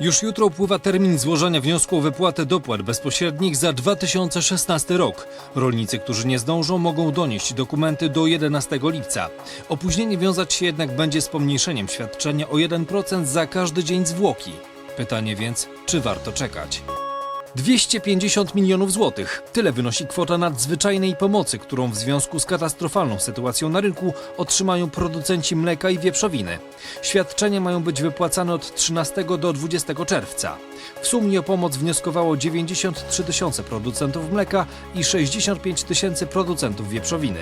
Już jutro upływa termin złożenia wniosku o wypłatę dopłat bezpośrednich za 2016 rok. Rolnicy, którzy nie zdążą, mogą donieść dokumenty do 11 lipca. Opóźnienie wiązać się jednak będzie z pomniejszeniem świadczenia o 1% za każdy dzień zwłoki. Pytanie więc, czy warto czekać? 250 milionów złotych. Tyle wynosi kwota nadzwyczajnej pomocy, którą w związku z katastrofalną sytuacją na rynku otrzymają producenci mleka i wieprzowiny. Świadczenia mają być wypłacane od 13 do 20 czerwca. W sumie o pomoc wnioskowało 93 tysiące producentów mleka i 65 tysięcy producentów wieprzowiny.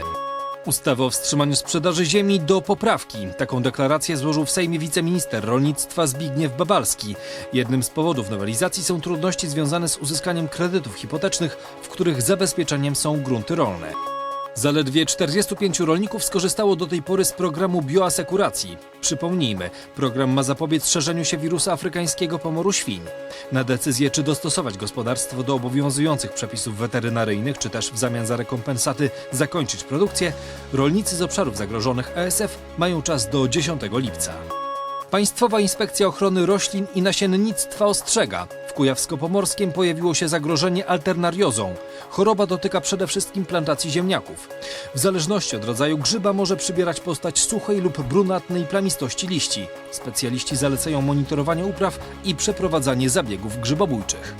Ustawę o wstrzymaniu sprzedaży ziemi do poprawki. Taką deklarację złożył w Sejmie wiceminister rolnictwa Zbigniew Babalski. Jednym z powodów nowelizacji są trudności związane z uzyskaniem kredytów hipotecznych, w których zabezpieczeniem są grunty rolne. Zaledwie 45 rolników skorzystało do tej pory z programu bioasekuracji. Przypomnijmy, program ma zapobiec szerzeniu się wirusa afrykańskiego pomoru świń. Na decyzję, czy dostosować gospodarstwo do obowiązujących przepisów weterynaryjnych, czy też w zamian za rekompensaty zakończyć produkcję, rolnicy z obszarów zagrożonych ESF mają czas do 10 lipca. Państwowa Inspekcja Ochrony Roślin i Nasiennictwa ostrzega. W Kujawsko-Pomorskiem pojawiło się zagrożenie alternariozą. Choroba dotyka przede wszystkim plantacji ziemniaków. W zależności od rodzaju grzyba może przybierać postać suchej lub brunatnej plamistości liści. Specjaliści zalecają monitorowanie upraw i przeprowadzanie zabiegów grzybobójczych.